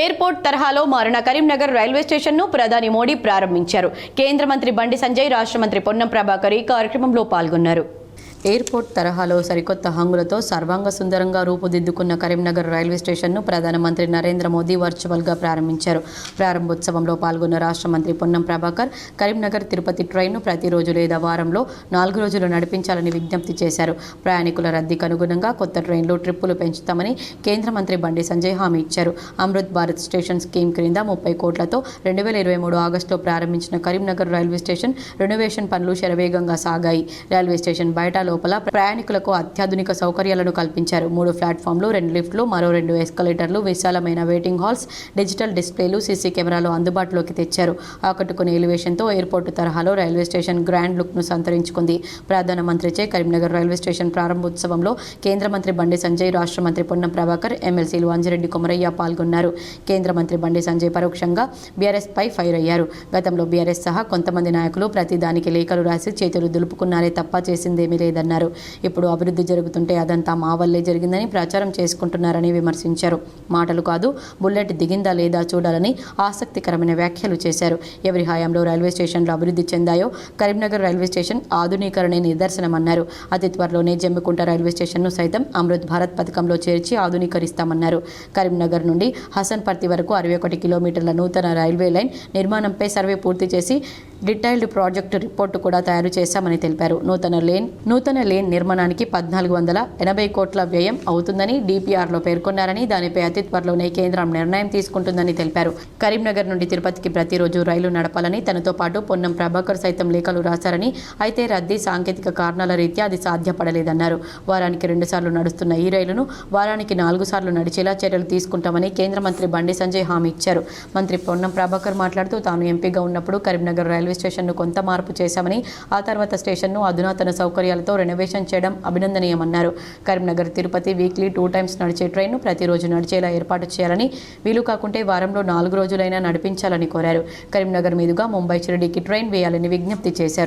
Airport తరహాలో మారిన Karimnagar railway స్టేషన్ను ప్రధాని మోడీ ప్రారంభించారు. కేంద్ర మంత్రి బండి సంజయ్ రాష్ట్ర మంత్రి పొన్నం ప్రభాకర్ ఈ కార్యక్రమంలో పాల్గొన్నారు. ఎయిర్పోర్ట్ తరహాలో సరికొత్త హంగులతో సర్వాంగ సుందరంగా రూపుదిద్దుకున్న కరీంనగర్ రైల్వే స్టేషన్ను ప్రధానమంత్రి నరేంద్ర మోదీ వర్చువల్గా ప్రారంభించారు. ప్రారంభోత్సవంలో పాల్గొన్న రాష్ట్ర మంత్రి పొన్నం ప్రభాకర్ కరీంనగర్ తిరుపతి ట్రైన్ను ప్రతిరోజు లేదా వారంలో నాలుగు రోజులు నడిపించాలని విజ్ఞప్తి చేశారు. ప్రయాణికుల రద్దీకి అనుగుణంగా కొత్త ట్రైన్లు ట్రిప్పులు పెంచుతామని కేంద్ర మంత్రి బండి సంజయ్ హామీ ఇచ్చారు. అమృత్ భారత్ స్టేషన్ స్కీమ్ క్రింద ముప్పై కోట్లతో రెండు వేల ఇరవై మూడు ఆగస్టులో ప్రారంభించిన కరీంనగర్ రైల్వే స్టేషన్ రెనోవేషన్ పనులు శరవేగంగా సాగాయి. రైల్వే స్టేషన్ బయట లోపల ప్రయాణికులకు అత్యాధునిక సౌకర్యాలను కల్పించారు. మూడు ప్లాట్ఫామ్లు రెండు లిఫ్ట్లు మరో రెండు ఎస్కలేటర్లు విశాలమైన వెయిటింగ్ హాల్స్ డిజిటల్ డిస్ప్లేలు సీసీ కెమెరాలు అందుబాటులోకి తెచ్చారు. ఆకట్టుకునే ఎలివేషన్తో ఎయిర్పోర్టు తరహాలో రైల్వే స్టేషన్ గ్రాండ్ లుక్ను సంతరించుకుంది. ప్రధానమంత్రిచే కరీంనగర్ రైల్వే స్టేషన్ ప్రారంభోత్సవంలో కేంద్ర మంత్రి బండి సంజయ్ రాష్ట్ర మంత్రి పొన్నం ప్రభాకర్ ఎమ్మెల్సీలు అంజిరెడ్డి కొమరయ్య పాల్గొన్నారు. కేంద్ర మంత్రి బండి సంజయ్ పరోక్షంగా బీఆర్ఎస్ పై ఫైర్ అయ్యారు. గతంలో బీఆర్ఎస్ సహా కొంతమంది నాయకులు ప్రతి దానికి లేఖలు రాసి చేతులు దులుపుకున్నారే తప్ప చేసిందేమీ లేదు. లేదన్నారు ఇప్పుడు అభివృద్ధి జరుగుతుంటే అదంతా మా వల్లే జరిగిందని ప్రచారం చేసుకుంటున్నారని విమర్శించారు. మాటలు కాదు బుల్లెట్ దిగిందా లేదా చూడాలని ఆసక్తికరమైన వ్యాఖ్యలు చేశారు. ఎవరి హయాంలో రైల్వే స్టేషన్లు అభివృద్ధి చెందాయో కరీంనగర్ రైల్వే స్టేషన్ ఆధునీకరణే నిదర్శనమన్నారు. అతి త్వరలోనే జమ్మికుంట రైల్వే స్టేషన్ను సైతం అమృత్ భారత్ పథకంలో చేర్చి ఆధునీకరిస్తామన్నారు. కరీంనగర్ నుండి హసన్పర్తి వరకు అరవై ఒకటి కిలోమీటర్ల నూతన రైల్వే లైన్ నిర్మాణంపై సర్వే పూర్తి చేసి డీటెయిల్డ్ ప్రాజెక్టు రిపోర్టు కూడా తయారు చేశామని తెలిపారు. నూతన లేన్ నూతన లేన్ నిర్మాణానికి పద్నాలుగు వందల ఎనభై కోట్ల వ్యయం అవుతుందని డిపిఆర్లో పేర్కొన్నారని దానిపై అతి త్వరలోనే కేంద్రం నిర్ణయం తీసుకుంటుందని తెలిపారు. కరీంనగర్ నుండి తిరుపతికి ప్రతిరోజు రైలు నడపాలని తనతో పాటు పొన్నం ప్రభాకర్ సైతం లేఖలు రాశారని అయితే రద్దీ సాంకేతిక కారణాల రీత్యా అది సాధ్యపడలేదన్నారు. వారానికి రెండుసార్లు నడుస్తున్న ఈ రైలును వారానికి నాలుగు సార్లు నడిచేలా చర్యలు తీసుకుంటామని కేంద్ర మంత్రి బండి సంజయ్ హామీ ఇచ్చారు. మంత్రి పొన్నం ప్రభాకర్ మాట్లాడుతూ తాను ఎంపీగా ఉన్నప్పుడు కరీంనగర్ రైలు రైల్వే స్టేషన్ను కొంత మార్పు చేశామని ఆ తర్వాత స్టేషన్ను అధునాతన సౌకర్యాలతో రెనోవేషన్ చేయడం అభినందనీయమన్నారు. Karimnagar Tirupati weekly two times నడిచే ట్రైన్ను ప్రతిరోజు నడిచేలా ఏర్పాటు చేయాలని వీలు కాకుంటే వారంలో నాలుగు రోజులైనా నడిపించాలని కోరారు. కరీంనగర్ మీదుగా ముంబై షిరిడీకి ట్రైన్ వేయాలని విజ్ఞప్తి చేశారు.